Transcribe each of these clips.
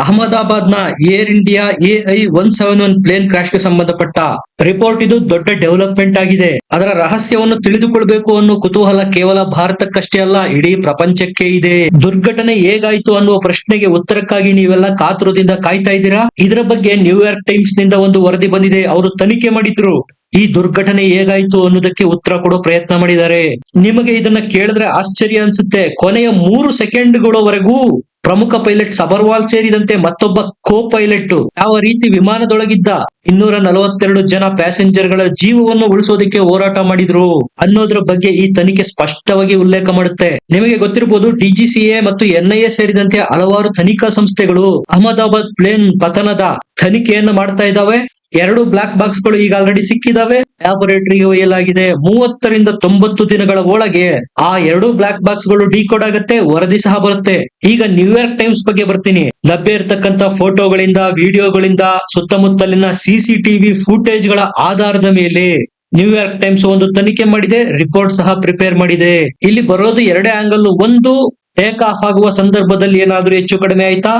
ಅಹಮದಾಬಾದ್ನ air India AI one seven one plane ಕ್ರಾಶ್ಗೆ ಸಂಬಂಧಪಟ್ಟ report ಇದು ದೊಡ್ಡ ಡೆವಲಪ್ಮೆಂಟ್ ಆಗಿದೆ. ಅದರ ರಹಸ್ಯವನ್ನು ತಿಳಿದುಕೊಳ್ಬೇಕು ಅನ್ನೋ ಕುತೂಹಲ ಕೇವಲ ಭಾರತಕ್ಕಷ್ಟೇ ಅಲ್ಲ, ಇಡೀ ಪ್ರಪಂಚಕ್ಕೆ ಇದೆ. ದುರ್ಘಟನೆ ಹೇಗಾಯ್ತು ಅನ್ನುವ ಪ್ರಶ್ನೆಗೆ ಉತ್ತರಕ್ಕಾಗಿ ನೀವೆಲ್ಲ ಕಾತುರದಿಂದ ಕಾಯ್ತಾ ಇದ್ದೀರಾ? ಇದರ ಬಗ್ಗೆ ನ್ಯೂಯಾರ್ಕ್ ಟೈಮ್ಸ್ನಿಂದ ಒಂದು ವರದಿ ಬಂದಿದೆ, ಅವರು ತನಿಖೆ ಮಾಡಿದ್ರು. ಈ ದುರ್ಘಟನೆ ಹೇಗಾಯ್ತು ಅನ್ನೋದಕ್ಕೆ ಉತ್ತರ ಕೊಡೋ ಪ್ರಯತ್ನ ಮಾಡಿದ್ದಾರೆ. ನಿಮಗೆ ಇದನ್ನ ಕೇಳಿದ್ರೆ ಆಶ್ಚರ್ಯ ಅನ್ಸುತ್ತೆ. ಕೊನೆಯ ಮೂರು ಸೆಕೆಂಡ್ಗಳವರೆಗೂ ಪ್ರಮುಖ ಪೈಲಟ್ ಸಬರ್ವಾಲ್ ಸೇರಿದಂತೆ ಮತ್ತೊಬ್ಬ ಕೋ ಪೈಲಟ್ ಯಾವ ರೀತಿ ವಿಮಾನದೊಳಗಿದ್ದ? ಇನ್ನೂರ ನಲವತ್ತೆರಡು ಜನ ಪ್ಯಾಸೆಂಜರ್ಗಳ ಜೀವವನ್ನು ಉಳಿಸೋದಕ್ಕೆ ಹೋರಾಟ ಮಾಡಿದ್ರು. ಅನ್ನೋದ್ರ ಬಗ್ಗೆ ಈ ತನಿಖೆ ಸ್ಪಷ್ಟವಾಗಿ ಉಲ್ಲೇಖ ಮಾಡುತ್ತೆ. ನಿಮಗೆ ಗೊತ್ತಿರಬಹುದು ಡಿಜಿಸಿಎ ಮತ್ತು ಎನ್ಐಎ ಸೇರಿದಂತೆ ಹಲವಾರು ತನಿಖಾ ಸಂಸ್ಥೆಗಳು ಅಹಮದಾಬಾದ್ ಪ್ಲೇನ್ ಪತನದ ತನಿಖೆಯನ್ನು ಮಾಡ್ತಾ ಇದ್ದಾವೆ. ಎರಡು ಬ್ಲಾಕ್ ಬಾಕ್ಸ್ಗಳು ಈಗ ಆಲ್ರೆಡಿ ಸಿಕ್ಕಿದಾವೆ. ಲ್ಯಾಬೊರೇಟರಿಗೆ ಒಯ್ಯಲಾಗಿದೆ. ಮೂವತ್ತರಿಂದ ತೊಂಬತ್ತು ದಿನಗಳ ಒಳಗೆ ಆ ಎರಡು ಬ್ಲಾಕ್ ಬಾಕ್ಸ್ಗಳು ಡಿಕೋಡ್ ಆಗುತ್ತೆ, ವರದಿ ಸಹ ಬರುತ್ತೆ. ಈಗ ನ್ಯೂಯಾರ್ಕ್ ಟೈಮ್ಸ್ ಬಗ್ಗೆ ಬರ್ತೀನಿ. ಲಭ್ಯ ಇರತಕ್ಕಂತ ಫೋಟೋಗಳಿಂದ ವಿಡಿಯೋಗಳಿಂದ ಸುತ್ತಮುತ್ತಲಿನ ಸಿಸಿಟಿವಿ ಫುಟೇಜ್ಗಳ ಆಧಾರದ ಮೇಲೆ ನ್ಯೂಯಾರ್ಕ್ ಟೈಮ್ಸ್ ಒಂದು ತನಿಖೆ ಮಾಡಿದೆ ರಿಪೋರ್ಟ್ ಸಹ ಪ್ರಿಪೇರ್ ಮಾಡಿದೆ. ಇಲ್ಲಿ ಬರೋದು ಎರಡೇ ಆಂಗಲ್ ಒಂದು ಟೇಕ್ ಆಫ್ ಆಗುವ ಸಂದರ್ಭದಲ್ಲಿ ಏನಾದ್ರೂ ಹೆಚ್ಚು ಕಡಿಮೆ ಆಯ್ತಾ?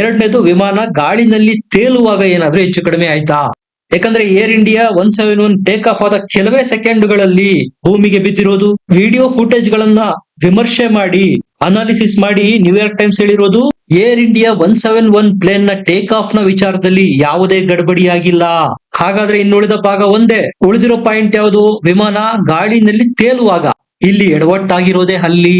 ಎರಡನೇದು ವಿಮಾನ ಗಾಳಿನಲ್ಲಿ ತೇಲುವಾಗ ಏನಾದ್ರೂ ಹೆಚ್ಚು ಕಡಿಮೆ ಆಯ್ತಾ? ಯಾಕಂದ್ರೆ air India one seven one take off ಆದ ಕೆಲವೇ ಸೆಕೆಂಡ್ಗಳಲ್ಲಿ ಭೂಮಿಗೆ ಬಿದ್ದಿರೋದು. ವಿಡಿಯೋ ಫುಟೇಜ್ ಗಳನ್ನ ವಿಮರ್ಶೆ ಮಾಡಿ, ಅನಾಲಿಸಿಸ್ ಮಾಡಿ ನ್ಯೂಯಾರ್ಕ್ ಟೈಮ್ಸ್ ಹೇಳಿರೋದು, air India one seven one ಪ್ಲೇನ್ನ take ಆಫ್ನ ವಿಚಾರದಲ್ಲಿ ಯಾವುದೇ ಗಡಬಡಿಯಾಗಿಲ್ಲ. ಹಾಗಾದ್ರೆ ಇನ್ನುಳಿದ ಭಾಗ ಒಂದೇ, ಉಳಿದಿರೋ ಪಾಯಿಂಟ್ ಯಾವುದು? ವಿಮಾನ ಗಾಳಿನಲ್ಲಿ ತೇಲುವಾಗ. ಇಲ್ಲಿ ಎಡವಟ್ಟಾಗಿರೋದೇ ಅಲ್ಲಿ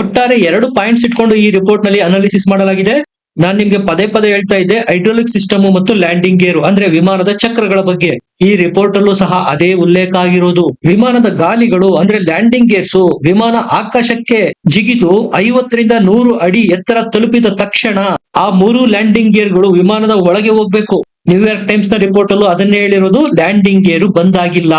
ಒಟ್ಟಾರೆ ಎರಡು ಪಾಯಿಂಟ್ಸ್ ಇಟ್ಕೊಂಡು ಈ ರಿಪೋರ್ಟ್ನಲ್ಲಿ ಅನಾಲಿಸಿಸ್ ಮಾಡಲಾಗಿದೆ. ನಾನ್ ನಿಮ್ಗೆ ಪದೇ ಪದೇ ಹೇಳ್ತಾ ಇದ್ದೆ ಹೈಡ್ರೋಲಿಕ್ ಸಿಸ್ಟಮ್ ಮತ್ತು ಲ್ಯಾಂಡಿಂಗ್ ಗೇರು ಅಂದ್ರೆ ವಿಮಾನದ ಚಕ್ರಗಳ ಬಗ್ಗೆ. ಈ ರಿಪೋರ್ಟ್ ಅಲ್ಲೂ ಸಹ ಅದೇ ಉಲ್ಲೇಖ ಆಗಿರೋದು. ವಿಮಾನದ ಗಾಲಿಗಳು ಅಂದ್ರೆ ಲ್ಯಾಂಡಿಂಗ್ ಗೇರ್ಸ್ ವಿಮಾನ ಆಕಾಶಕ್ಕೆ ಜಿಗಿದು ಐವತ್ತರಿಂದ ನೂರು ಅಡಿ ಎತ್ತರ ತಲುಪಿದ ತಕ್ಷಣ ಆ ಮೂರು ಲ್ಯಾಂಡಿಂಗ್ ಗೇರ್ಗಳು ವಿಮಾನದ ಒಳಗೆ ಹೋಗ್ಬೇಕು. ನ್ಯೂಯಾರ್ಕ್ ಟೈಮ್ಸ್ನ ರಿಪೋರ್ಟ್ ಅಲ್ಲೂ ಅದನ್ನೇ ಹೇಳಿರೋದು ಲ್ಯಾಂಡಿಂಗ್ ಗೇರು ಬಂದಾಗಿಲ್ಲ.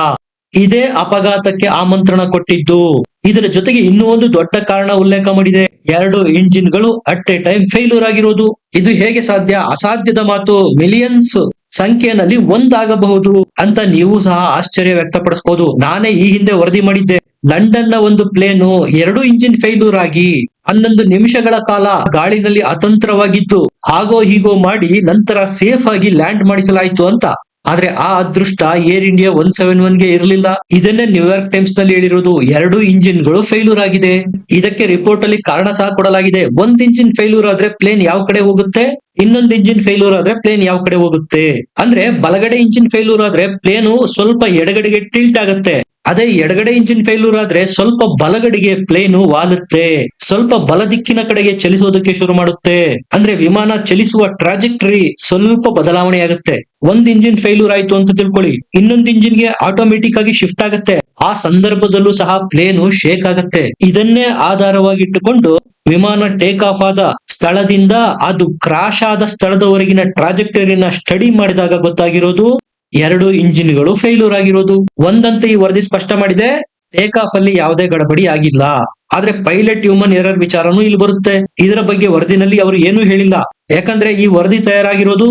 ಇದೇ ಅಪಘಾತಕ್ಕೆ ಆಮಂತ್ರಣ ಕೊಟ್ಟಿದ್ದು. ಇದರ ಜೊತೆಗೆ ಇನ್ನೂ ಒಂದು ದೊಡ್ಡ ಕಾರಣ ಉಲ್ಲೇಖ ಮಾಡಿದೆ. ಎರಡು ಇಂಜಿನ್ಗಳು ಅಟ್ ಎ ಟೈಮ್ ಫೇಲ್ಯೂರ್ ಆಗಿರೋದು. ಇದು ಹೇಗೆ ಸಾಧ್ಯ? ಅಸಾಧ್ಯದ ಮಾತು ಮಿಲಿಯನ್ಸ್ ಸಂಖ್ಯೆಯಲ್ಲಿ ಒಂದಾಗಬಹುದು ಅಂತ ನೀವು ಸಹ ಆಶ್ಚರ್ಯ ವ್ಯಕ್ತಪಡಿಸಬಹುದು ನಾನೇ ಈ ಹಿಂದೆ ವರದಿ ಮಾಡಿದ್ದೆ. ಲಂಡನ್ನ ಒಂದು ಪ್ಲೇನು ಎರಡು ಇಂಜಿನ್ ಫೇಲ್ಯೂರ್ ಆಗಿ ಹನ್ನೊಂದು ನಿಮಿಷಗಳ ಕಾಲ ಗಾಳಿನಲ್ಲಿ ಅತಂತ್ರವಾಗಿದ್ದು ಹಾಗೋ ಹೀಗೋ ಮಾಡಿ ನಂತರ ಸೇಫ್ ಆಗಿ ಲ್ಯಾಂಡ್ ಮಾಡಿಸಲಾಯಿತು ಅಂತ ಆದ್ರೆ ಆ ಅದೃಷ್ಟ ಏರ್ ಇಂಡಿಯಾ ಒನ್ ಸೆವೆನ್ ಒನ್ಗೆ ಇರಲಿಲ್ಲ. ಇದನ್ನೇ ನ್ಯೂಯಾರ್ಕ್ ಟೈಮ್ಸ್ನಲ್ಲಿ ಹೇಳಿರೋದು ಎರಡು ಇಂಜಿನ್ಗಳು ಫೇಲ್ಯೂರ್ ಆಗಿದೆ. ಇದಕ್ಕೆ ರಿಪೋರ್ಟ್ ಅಲ್ಲಿ ಕಾರಣ ಸಹ ಕೊಡಲಾಗಿದೆ. ಒಂದ್ ಇಂಜಿನ್ ಫೇಲ್ಯೂರ್ ಆದ್ರೆ ಪ್ಲೇನ್ ಯಾವ ಕಡೆ ಹೋಗುತ್ತೆ? ಇನ್ನೊಂದು ಇಂಜಿನ್ ಫೇಲ್ಯೂರ್ ಆದ್ರೆ ಪ್ಲೇನ್ ಯಾವ ಕಡೆ ಹೋಗುತ್ತೆ? ಅಂದ್ರೆ ಬಲಗಡೆ ಇಂಜಿನ್ ಫೇಲ್ಯೂರ್ ಆದ್ರೆ ಪ್ಲೇನು ಸ್ವಲ್ಪ ಎಡಗಡೆಗೆ ಟಿಲ್ಟ್ ಆಗುತ್ತೆ. ಅದೇ ಎಡಗಡೆ ಇಂಜಿನ್ ಫೇಲ್ಯೂರ್ ಆದ್ರೆ ಸ್ವಲ್ಪ ಬಲಗಡೆಗೆ ಪ್ಲೇನು ವಾಲುತ್ತೆ. ಸ್ವಲ್ಪ ಬಲ ದಿಕ್ಕಿನ ಕಡೆಗೆ ಚಲಿಸೋದಕ್ಕೆ ಶುರು ಮಾಡುತ್ತೆ. ಅಂದ್ರೆ ವಿಮಾನ ಚಲಿಸುವ ಟ್ರಾಜೆಕ್ಟರಿ ಸ್ವಲ್ಪ ಬದಲಾವಣೆ ಆಗುತ್ತೆ. ಒಂದ್ ಇಂಜಿನ್ ಫೇಲ್ಯೂರ್ ಆಯ್ತು ಅಂತ ತಿಳ್ಕೊಳ್ಳಿ. ಇನ್ನೊಂದು ಇಂಜಿನ್ಗೆ ಆಟೋಮೆಟಿಕ್ ಆಗಿ ಶಿಫ್ಟ್ ಆಗುತ್ತೆ. ಆ ಸಂದರ್ಭದಲ್ಲೂ ಸಹ ಪ್ಲೇನು ಶೇಕ್ ಆಗುತ್ತೆ. ಇದನ್ನೇ ಆಧಾರವಾಗಿಟ್ಟುಕೊಂಡು ವಿಮಾನ ಟೇಕ್ ಆಫ್ ಆದ ಸ್ಥಳದಿಂದ ಅದು ಕ್ರಾಶ್ ಆದ ಸ್ಥಳದವರೆಗಿನ ಟ್ರಾಜೆಕ್ಟರಿನ ಸ್ಟಡಿ ಮಾಡಿದಾಗ ಗೊತ್ತಾಗಿರೋದು ಎರಡು ಇಂಜಿನ್ಗಳು ಫೇಲ್ಯೂರ್ ಆಗಿರೋದು. ಒಂದಂತೆ ಈ ವರದಿ ಸ್ಪಷ್ಟ ಮಾಡಿದೆ ಟೇಕ್ ಆಫ್ ಅಲ್ಲಿ ಯಾವುದೇ ಗಡಬಡಿ ಆಗಿಲ್ಲ. ಆದ್ರೆ ಪೈಲಟ್ ಹ್ಯೂಮನ್ ಎರರ್ ವಿಚಾರನೂ ಇಲ್ಲಿ ಬರುತ್ತೆ. ಇದರ ಬಗ್ಗೆ ವರದಿನಲ್ಲಿ ಅವರು ಏನೂ ಹೇಳಿಲ್ಲ. ಯಾಕಂದ್ರೆ ಈ ವರದಿ ತಯಾರಾಗಿರೋದು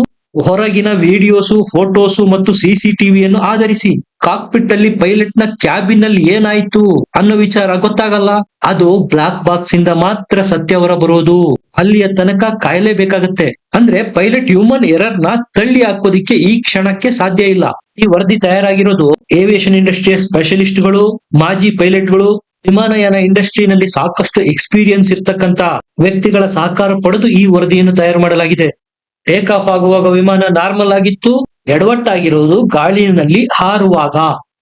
ಹೊರಗಿನ ವಿಡಿಯೋಸು ಫೋಟೋಸು ಮತ್ತು ಸಿಸಿಟಿವಿಯನ್ನು ಆಧರಿಸಿ. ಕಾಕ್ಪಿಟ್ ಅಲ್ಲಿ ಪೈಲಟ್ನ ಕ್ಯಾಬಿನ್ ಅಲ್ಲಿ ಏನಾಯ್ತು ಅನ್ನೋ ವಿಚಾರ ಗೊತ್ತಾಗಲ್ಲ? ಅದು ಬ್ಲಾಕ್ ಬಾಕ್ಸ್ ಇಂದ ಮಾತ್ರ ಸತ್ಯ ಹೊರ ಬರೋದು ಅಲ್ಲಿಯ ತನಕ ಕಾಯಲೇಬೇಕಾಗತ್ತೆ ಅಂದ್ರೆ ಪೈಲಟ್ ಹ್ಯೂಮನ್ ಎರರ್ನ ತಳ್ಳಿ ಹಾಕೋದಿಕ್ಕೆ ಈ ಕ್ಷಣಕ್ಕೆ ಸಾಧ್ಯ ಇಲ್ಲ. ಈ ವರದಿ ತಯಾರಾಗಿರೋದು ಏವಿಯೇಷನ್ ಇಂಡಸ್ಟ್ರಿಯ ಸ್ಪೆಷಲಿಸ್ಟ್ಗಳು ಮಾಜಿ ಪೈಲಟ್ಗಳು ವಿಮಾನಯಾನ ಇಂಡಸ್ಟ್ರಿನಲ್ಲಿ ಸಾಕಷ್ಟು ಎಕ್ಸ್ಪೀರಿಯನ್ಸ್ ಇರ್ತಕ್ಕಂತ ವ್ಯಕ್ತಿಗಳ ಸಹಕಾರ ಪಡೆದು ಈ ವರದಿಯನ್ನು ತಯಾರು ಮಾಡಲಾಗಿದೆ. ಟೇಕ್ ಆಫ್ ಆಗುವಾಗ ವಿಮಾನ ನಾರ್ಮಲ್ ಆಗಿತ್ತು ಎಡವಟ್ಟಾಗಿರೋದು ಗಾಳಿನಲ್ಲಿ ಹಾರುವಾಗ.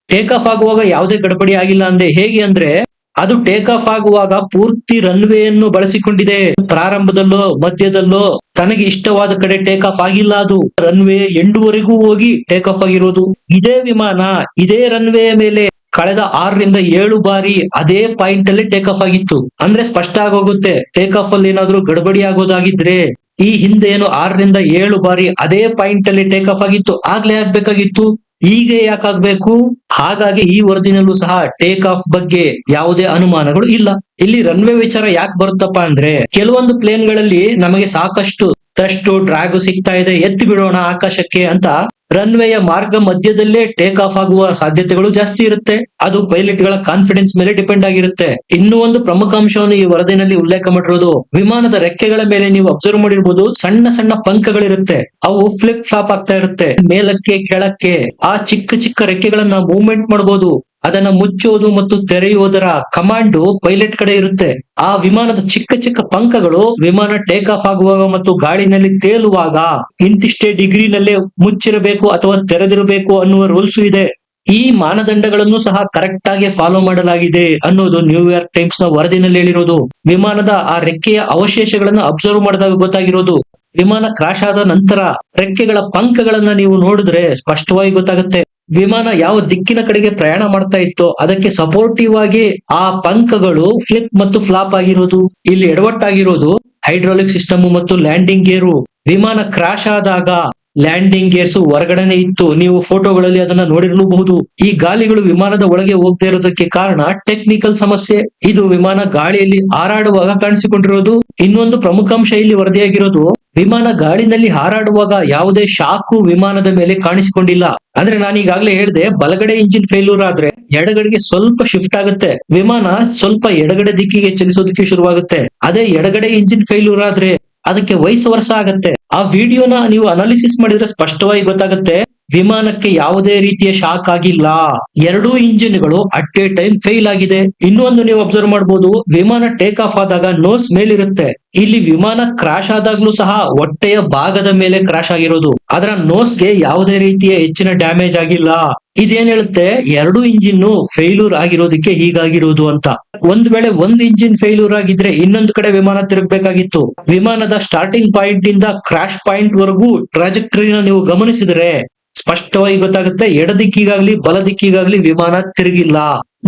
ಟೇಕ್ ಆಫ್ ಆಗುವಾಗ ಯಾವುದೇ ಗಡಬಡಿ ಆಗಿಲ್ಲ ಅಂದೆ. ಹೇಗೆ ಅಂದ್ರೆ, ಅದು ಟೇಕ್ ಆಫ್ ಆಗುವಾಗ ಪೂರ್ತಿ ರನ್ವೇಯನ್ನು ಬಳಸಿಕೊಂಡಿದೆ. ಪ್ರಾರಂಭದಲ್ಲೋ, ಮಧ್ಯದಲ್ಲೋ, ತನಗೆ ಇಷ್ಟವಾದ ಕಡೆ ಟೇಕ್ ಆಫ್ ಆಗಿಲ್ಲ ಅದು. ರನ್ವೇ ಎಂಡುವರೆಗೂ ಹೋಗಿ ಟೇಕ್ ಆಫ್ ಆಗಿರೋದು. ಇದೇ ವಿಮಾನ, ಇದೇ ರನ್ವೇ ಮೇಲೆ ಕಳೆದ ಆರರಿಂದ ಏಳು ಬಾರಿ ಅದೇ ಪಾಯಿಂಟ್ ಅಲ್ಲಿ ಟೇಕ್ ಆಫ್ ಆಗಿತ್ತು. ಅಂದ್ರೆ ಸ್ಪಷ್ಟ ಆಗೋಗುತ್ತೆ ಟೇಕ್ ಆಫ್ ಅಲ್ಲಿ ಏನಾದ್ರೂ ಗಡಬಡಿ ಆಗೋದಾಗಿದ್ರೆ. ಈ ಹಿಂದೆ ಏನು ಆರರಿಂದ ಏಳು ಬಾರಿ ಅದೇ ಪಾಯಿಂಟ್ ಅಲ್ಲಿ ಟೇಕ್ ಆಫ್ ಆಗಿತ್ತು, ಆಗ್ಲೇ ಆಗ್ಬೇಕಾಗಿತ್ತು ಈಗ ಯಾಕಾಗ್ಬೇಕು ಹಾಗಾಗಿ ಈ ವರದಿನಲ್ಲೂ ಸಹ ಟೇಕ್ ಆಫ್ ಬಗ್ಗೆ ಯಾವುದೇ ಅನುಮಾನಗಳು ಇಲ್ಲ. ಇಲ್ಲಿ ರನ್ವೇ ವಿಚಾರ ಯಾಕೆ ಬರುತ್ತಪ್ಪ ಅಂದ್ರೆ, ಕೆಲವೊಂದು ಪ್ಲೇನ್ಗಳಲ್ಲಿ ನಮಗೆ ಸಾಕಷ್ಟು ತಷ್ಟು ಡ್ರ್ಯಾಗ್ ಸಿಗ್ತಾ ಇದೆ, ಎತ್ತಿ ಬಿಡೋಣ ಆಕಾಶಕ್ಕೆ ಅಂತ ರನ್ವೇಯ ಮಾರ್ಗ ಮಧ್ಯದಲ್ಲೇ ಟೇಕ್ ಆಫ್ ಆಗುವ ಸಾಧ್ಯತೆಗಳು ಜಾಸ್ತಿ ಇರುತ್ತೆ. ಅದು ಪೈಲಟ್ಗಳ ಕಾನ್ಫಿಡೆನ್ಸ್ ಮೇಲೆ ಡಿಪೆಂಡ್ ಆಗಿರುತ್ತೆ. ಇನ್ನೂ ಒಂದು ಪ್ರಮುಖ ಅಂಶವನ್ನು ಈ ವರದಿನಲ್ಲಿ ಉಲ್ಲೇಖ ಮಾಡಿರೋದು, ವಿಮಾನದ ರೆಕ್ಕೆಗಳ ಮೇಲೆ ನೀವು ಅಬ್ಸರ್ವ್ ಮಾಡಿರ್ಬೋದು, ಸಣ್ಣ ಸಣ್ಣ ಪಂಕಗಳಿರುತ್ತೆ. ಅವು ಫ್ಲಿಪ್ ಫ್ಲಾಪ್ ಆಗ್ತಾ ಇರುತ್ತೆ. ಮೇಲಕ್ಕೆ, ಕೆಳಕ್ಕೆ, ಆ ಚಿಕ್ಕ ಚಿಕ್ಕ ರೆಕ್ಕೆಗಳನ್ನ ಮೂವ್ಮೆಂಟ್ ಮಾಡಬಹುದು ಅದನ್ನ ಮುಚ್ಚೋದು ಮತ್ತು ತೆರೆಯುವುದರ ಕಮಾಂಡು ಪೈಲಟ್ ಕಡೆ ಇರುತ್ತೆ. ಆ ವಿಮಾನದ ಚಿಕ್ಕ ಚಿಕ್ಕ ಪಂಕಗಳು ವಿಮಾನ ಟೇಕ್ ಆಫ್ ಆಗುವಾಗ ಮತ್ತು ಗಾಳಿನಲ್ಲಿ ತೇಲುವಾಗ ಇಂತಿಷ್ಟೇ ಡಿಗ್ರಿನಲ್ಲೇ ಮುಚ್ಚಿರಬೇಕು ಅಥವಾ ತೆರೆದಿರಬೇಕು ಅನ್ನುವ ರೂಲ್ಸ್ ಇದೆ. ಈ ಮಾನದಂಡಗಳನ್ನು ಸಹ ಕರೆಕ್ಟ್ ಆಗಿ ಫಾಲೋ ಮಾಡಲಾಗಿದೆ ಅನ್ನೋದು ನ್ಯೂಯಾರ್ಕ್ ಟೈಮ್ಸ್ನ ವರದಿನಲ್ಲಿ ಹೇಳಿರೋದು. ವಿಮಾನದ ಆ ರೆಕ್ಕೆಯ ಅವಶೇಷಗಳನ್ನು ಅಬ್ಸರ್ವ್ ಮಾಡಿದಾಗ ಗೊತ್ತಾಗಿರೋದು. ವಿಮಾನ ಕ್ರಾಶ್ ಆದ ನಂತರ ರೆಕ್ಕೆಗಳ ಪಂಕಗಳನ್ನ ನೀವು ನೋಡಿದ್ರೆ ಸ್ಪಷ್ಟವಾಗಿ ಗೊತ್ತಾಗುತ್ತೆ. ವಿಮಾನ ಯಾವ ದಿಕ್ಕಿನ ಕಡೆಗೆ ಪ್ರಯಾಣ ಮಾಡ್ತಾ ಇತ್ತೋ ಅದಕ್ಕೆ ಸಪೋರ್ಟಿವ್ ಆಗಿ ಆ ಪಂಕಗಳು ಫ್ಲಿಪ್ ಮತ್ತು ಫ್ಲಾಪ್ ಆಗಿರೋದು, ಇಲ್ಲಿ ಎಡವಟ್ಟಾಗಿರೋದು ಹೈಡ್ರಾಲಿಕ್ ಸಿಸ್ಟಮ್ ಮತ್ತು ಲ್ಯಾಂಡಿಂಗ್ ಗೇರು ವಿಮಾನ ಕ್ರಾಶ್ ಆದಾಗ ಲ್ಯಾಂಡಿಂಗ್ ಗೇರ್ಸ್ ಹೊರಗಡೆನೆ ಇತ್ತು. ನೀವು ಫೋಟೋಗಳಲ್ಲಿ ಅದನ್ನ ನೋಡಿರಲೂಬಹುದು. ಈ ಗಾಲಿಗಳು ವಿಮಾನದ ಒಳಗೆ ಹೋಗ್ತಾ ಇರೋದಕ್ಕೆ ಕಾರಣ ಟೆಕ್ನಿಕಲ್ ಸಮಸ್ಯೆ. ಇದು ವಿಮಾನ ಗಾಳಿಯಲ್ಲಿ ಹಾರಾಡುವಾಗ ಕಾಣಿಸಿಕೊಂಡಿರೋದು. ಇನ್ನೊಂದು ಪ್ರಮುಖ ಅಂಶ ಇಲ್ಲಿ ವರದಿಯಾಗಿರೋದು. ವಿಮಾನ ಗಾಳಿನಲ್ಲಿ ಹಾರಾಡುವಾಗ ಯಾವುದೇ ಶಾಕು ವಿಮಾನದ ಮೇಲೆ ಕಾಣಿಸಿಕೊಂಡಿಲ್ಲ. ಅಂದ್ರೆ ನಾನು ಈಗಾಗಲೇ ಹೇಳಿದೆ, ಬಲಗಡೆ ಇಂಜಿನ್ ಫೇಲ್ಯೂರ್ ಆದ್ರೆ ಎಡಗಡೆಗೆ ಸ್ವಲ್ಪ ಶಿಫ್ಟ್ ಆಗುತ್ತೆ. ವಿಮಾನ ಸ್ವಲ್ಪ ಎಡಗಡೆ ದಿಕ್ಕಿಗೆ ಚಲಿಸೋದಕ್ಕೆ ಶುರುವಾಗುತ್ತೆ. ಅದೇ ಎಡಗಡೆ ಇಂಜಿನ್ ಫೇಲ್ಯೂರ್ ಆದ್ರೆ ಅದಕ್ಕೆ ವಯಸ್ಸು ವರ್ಷ ಆಗತ್ತೆ. ಆ ವಿಡಿಯೋನ ನೀವು ಅನಾಲಿಸಿಸ್ ಮಾಡಿದ್ರೆ ಸ್ಪಷ್ಟವಾಗಿ ಗೊತ್ತಾಗುತ್ತೆ. ವಿಮಾನಕ್ಕೆ ಯಾವುದೇ ರೀತಿಯ ಶಾಕ್ ಆಗಿಲ್ಲ. ಎರಡೂ ಇಂಜಿನ್ಗಳು ಅಟ್ ಎ ಟೈಮ್ ಫೇಲ್ ಆಗಿದೆ. ಇನ್ನೊಂದು ನೀವು ಅಬ್ಸರ್ವ್ ಮಾಡಬಹುದು ವಿಮಾನ ಟೇಕ್ ಆಫ್ ಆದಾಗ ನೋಸ್ ಮೇಲಿರುತ್ತೆ. ಇಲ್ಲಿ ವಿಮಾನ ಕ್ರಾಶ್ ಆದಾಗ್ಲೂ ಸಹ ಹೊಟ್ಟೆಯ ಭಾಗದ ಮೇಲೆ ಕ್ರಾಶ್ ಆಗಿರೋದು. ಅದರ ನೋಸ್ಗೆ ಯಾವುದೇ ರೀತಿಯ ಹೆಚ್ಚಿನ ಡ್ಯಾಮೇಜ್ ಆಗಿಲ್ಲ. ಇದೇನ್ ಹೇಳುತ್ತೆ? ಎರಡು ಇಂಜಿನ್ ಫೇಲ್ಯೂರ್ ಆಗಿರೋದಕ್ಕೆ ಹೀಗಾಗಿರೋದು ಅಂತ. ಒಂದ್ ವೇಳೆ ಒಂದ್ ಇಂಜಿನ್ ಫೇಲ್ಯೂರ್ ಆಗಿದ್ರೆ ಇನ್ನೊಂದು ಕಡೆ ವಿಮಾನ ತಿರುಗಬೇಕಾಗಿತ್ತು. ವಿಮಾನದ ಸ್ಟಾರ್ಟಿಂಗ್ ಪಾಯಿಂಟ್ ಇಂದ ಕ್ರಾಶ್ ಪಾಯಿಂಟ್ ವರೆಗೂ ಟ್ರಾಜೆಕ್ಟರಿನ ನೀವು ಗಮನಿಸಿದ್ರೆ ಸ್ಪಷ್ಟವಾಗಿ ಗೊತ್ತಾಗುತ್ತೆ ಎಡ ದಿಕ್ಕಿಗಾಗ್ಲಿ ಬಲ ದಿಕ್ಕಿಗಾಗ್ಲಿ ವಿಮಾನ ತಿರುಗಿಲ್ಲ.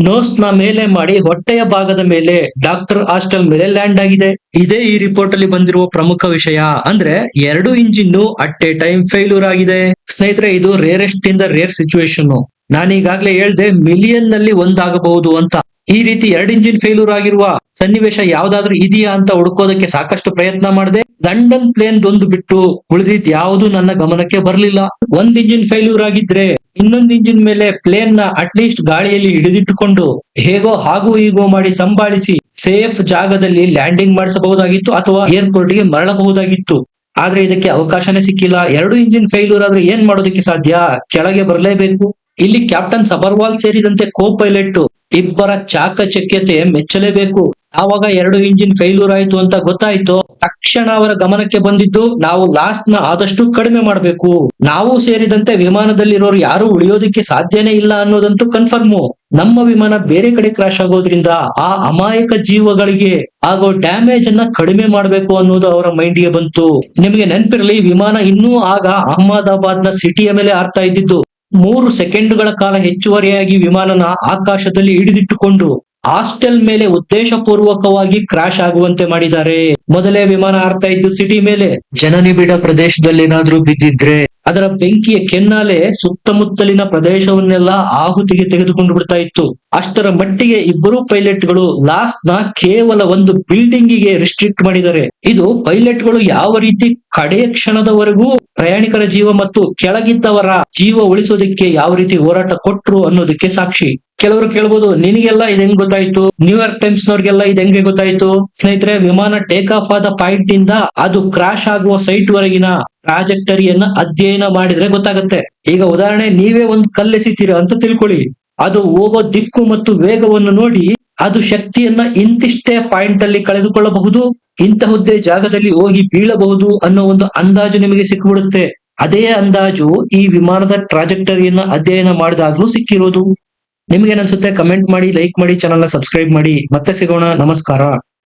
ನೋಸ್ನ ಮೇಲೆ ಮಾಡಿ ಹೊಟ್ಟೆಯ ಭಾಗದ ಮೇಲೆ ಡಾಕ್ಟರ್ ಹಾಸ್ಟೆಲ್ ಮೇಲೆ ಲ್ಯಾಂಡ್ ಆಗಿದೆ. ಇದೇ ಈ ರಿಪೋರ್ಟ್ ಅಲ್ಲಿ ಬಂದಿರುವ ಪ್ರಮುಖ ವಿಷಯ. ಅಂದ್ರೆ ಎರಡು engine at a time failure ಆಗಿದೆ. ಸ್ನೇಹಿತರೆ, ಇದು ರೇರೆಸ್ಟ್ ಇಂದ ರೇರ್ ಸಿಚುವೇಶನ್ ನಾನೀಗಾಗ್ಲೇ ಹೇಳ್ದೆ ಮಿಲಿಯನ್ನಲ್ಲಿ ಒಂದಾಗಬಹುದು ಅಂತ. ಈ ರೀತಿ ಎರಡು ಇಂಜಿನ್ ಫೇಲ್ಯೂರ್ ಆಗಿರುವ ಸನ್ನಿವೇಶ ಯಾವ್ದಾದ್ರೂ ಇದೆಯಾ ಅಂತ ಹುಡುಕೋದಕ್ಕೆ ಸಾಕಷ್ಟು ಪ್ರಯತ್ನ ಮಾಡಿದೆ. ಲಂಡನ್ ಪ್ಲೇನ್ ಒಂದು ಬಿಟ್ಟು ಉಳಿದಿದ್ ಯಾವುದು ನನ್ನ ಗಮನಕ್ಕೆ ಬರಲಿಲ್ಲ. ಒಂದ್ ಇಂಜಿನ್ ಫೈಲ್ಯೂರ್ ಆಗಿದ್ರೆ ಇನ್ನೊಂದ್ ಇಂಜಿನ್ ಮೇಲೆ ಪ್ಲೇನ್ನ ಅಟ್ಲೀಸ್ಟ್ ಗಾಳಿಯಲ್ಲಿ ಹಿಡಿದಿಟ್ಟುಕೊಂಡು ಹೇಗೋ ಹಾಗೂ ಹೀಗೋ ಮಾಡಿ ಸಂಭಾಳಿಸಿ ಸೇಫ್ ಜಾಗದಲ್ಲಿ ಲ್ಯಾಂಡಿಂಗ್ ಮಾಡಿಸಬಹುದಾಗಿತ್ತು ಅಥವಾ ಏರ್ಪೋರ್ಟ್ಗೆ ಮರಳಬಹುದಾಗಿತ್ತು. ಆದ್ರೆ ಇದಕ್ಕೆ ಅವಕಾಶನೇ ಸಿಕ್ಕಿಲ್ಲ. ಎರಡು ಇಂಜಿನ್ ಫೇಲ್ಯೂರ್ ಆದ್ರೆ ಏನ್ ಮಾಡೋದಕ್ಕೆ ಸಾಧ್ಯ? ಕೆಳಗೆ ಬರಲೇಬೇಕು. ಇಲ್ಲಿ ಕ್ಯಾಪ್ಟನ್ ಸಬರ್ವಾಲ್ ಸೇರಿದಂತೆ ಕೋ ಪೈಲಟ್ ಇಬ್ಬರ ಚಾಕಚಕ್ಯತೆ ಮೆಚ್ಚಲೇಬೇಕು. ಆವಾಗ ಎರಡು ಇಂಜಿನ್ ಫೇಲ್ಯೂರ್ ಆಯ್ತು ಅಂತ ಗೊತ್ತಾಯ್ತು. ತಕ್ಷಣ ಅವರ ಗಮನಕ್ಕೆ ಬಂದಿದ್ದು, ನಾವು ಲಾಸ್ಟ್ನ ಆದಷ್ಟು ಕಡಿಮೆ ಮಾಡಬೇಕು. ನಾವು ಸೇರಿದಂತೆ ವಿಮಾನದಲ್ಲಿರೋರು ಯಾರು ಉಳಿಯೋದಕ್ಕೆ ಸಾಧ್ಯನೇ ಇಲ್ಲ ಅನ್ನೋದಂತೂ ಕನ್ಫರ್ಮ್ ನಮ್ಮ ವಿಮಾನ ಬೇರೆ ಕಡೆ ಕ್ರಾಶ್ ಆಗೋದ್ರಿಂದ ಆ ಅಮಾಯಕ ಜೀವಗಳಿಗೆ ಆಗೋ ಡ್ಯಾಮೇಜ್ ಅನ್ನ ಕಡಿಮೆ ಮಾಡಬೇಕು ಅನ್ನೋದು ಅವರ ಮೈಂಡ್ಗೆ ಬಂತು. ನಿಮಗೆ ನೆನಪಿರಲಿ, ವಿಮಾನ ಇನ್ನೂ ಆಗ ಅಹಮದಾಬಾದ್ನ ಸಿಟಿಯ ಮೇಲೆ ಆರ್ತಾ ಇದ್ದಿದ್ದು. ಮೂರು ಸೆಕೆಂಡುಗಳ ಕಾಲ ಹೆಚ್ಚುವರಿಯಾಗಿ ವಿಮಾನನ ಆಕಾಶದಲ್ಲಿ ಹಿಡಿದಿಟ್ಟುಕೊಂಡು ಹಾಸ್ಟೆಲ್ ಮೇಲೆ ಉದ್ದೇಶಪೂರ್ವಕವಾಗಿ ಕ್ರಾಶ್ ಆಗುವಂತೆ ಮಾಡಿದ್ದಾರೆ. ಮೊದಲೇ ವಿಮಾನ ಹಾರ್ತಾ ಇದ್ದು ಸಿಟಿ ಮೇಲೆ ಜನನಿಬಿಡ ಪ್ರದೇಶದಲ್ಲೇನಾದ್ರೂ ಬಿದ್ದಿದ್ರೆ ಅದರ ಬೆಂಕಿಯ ಕೆನ್ನಾಲೆ ಸುತ್ತಮುತ್ತಲಿನ ಪ್ರದೇಶವನ್ನೆಲ್ಲ ಆಹುತಿಗೆ ತೆಗೆದುಕೊಂಡು ಬಿಡ್ತಾ ಇತ್ತು. ಅಷ್ಟರ ಮಟ್ಟಿಗೆ ಇಬ್ಬರು ಪೈಲಟ್ಗಳು ಲಾಸ್ಟ್ನ ಕೇವಲ ಒಂದು ಬಿಲ್ಡಿಂಗ್ಗೆ ರಿಸ್ಟ್ರಿಕ್ಟ್ ಮಾಡಿದ್ದಾರೆ ಇದು ಪೈಲಟ್ಗಳು ಯಾವ ರೀತಿ ಕಡೆಯ ಕ್ಷಣದವರೆಗೂ ಪ್ರಯಾಣಿಕರ ಜೀವ ಮತ್ತು ಕೆಳಗಿದ್ದವರ ಜೀವ ಉಳಿಸೋದಕ್ಕೆ ಯಾವ ರೀತಿ ಹೋರಾಟ ಕೊಟ್ರು ಅನ್ನೋದಕ್ಕೆ ಸಾಕ್ಷಿ. ಕೆಲವರು ಕೇಳ್ಬೋದು, ನಿನಗೆಲ್ಲ ಇದ್ ಹೆಂಗ್ ಗೊತ್ತಾಯ್ತು? ನ್ಯೂಯಾರ್ಕ್ ಟೈಮ್ಸ್ ನವ್ರಿಗೆಲ್ಲ ಇದ್ ಹೆಂಗೆ ಗೊತ್ತಾಯ್ತು? ಸ್ನೇಹಿತರೆ, ವಿಮಾನ ಟೇಕ್ ಆಫ್ ಆದ ಪಾಯಿಂಟ್ ಇಂದ ಅದು ಕ್ರಾಶ್ ಆಗುವ ಸೈಟ್ ವರೆಗಿನ ಪ್ರಾಜೆಕ್ಟರಿಯನ್ನ ಅಧ್ಯಯನ ಮಾಡಿದ್ರೆ ಗೊತ್ತಾಗುತ್ತೆ. ಈಗ ಉದಾಹರಣೆ, ನೀವೇ ಒಂದು ಕಲ್ಲೆಸಿತೀರಾ ಅಂತ ತಿಳ್ಕೊಳ್ಳಿ. ಅದು ಹೋಗೋ ದಿಕ್ಕು ಮತ್ತು ವೇಗವನ್ನು ನೋಡಿ ಅದು ಶಕ್ತಿಯನ್ನ ಇಂತಿಷ್ಟೇ ಪಾಯಿಂಟ್ ಅಲ್ಲಿ ಕಳೆದುಕೊಳ್ಳಬಹುದು, ಇಂತಹುದ್ದೇ ಜಾಗದಲ್ಲಿ ಹೋಗಿ ಬೀಳಬಹುದು ಅನ್ನೋ ಒಂದು ಅಂದಾಜು ನಿಮಗೆ ಸಿಕ್ಕಿಬಿಡುತ್ತೆ ಅದೇ ಅಂದಾಜು ಈ ವಿಮಾನದ ಟ್ರಾಜೆಕ್ಟರಿಯನ್ನ ಅಧ್ಯಯನ ಮಾಡಿದಾಗ್ಲೂ ಸಿಕ್ಕಿರೋದು. ನಿಮಗೆ ಏನನ್ಸುತ್ತೆ ಕಮೆಂಟ್ ಮಾಡಿ ಲೈಕ್ ಮಾಡಿ ಚಾನಲ್ನ ಸಬ್ಸ್ಕ್ರೈಬ್ ಮಾಡಿ. ಮತ್ತೆ ಸಿಗೋಣ. ನಮಸ್ಕಾರ.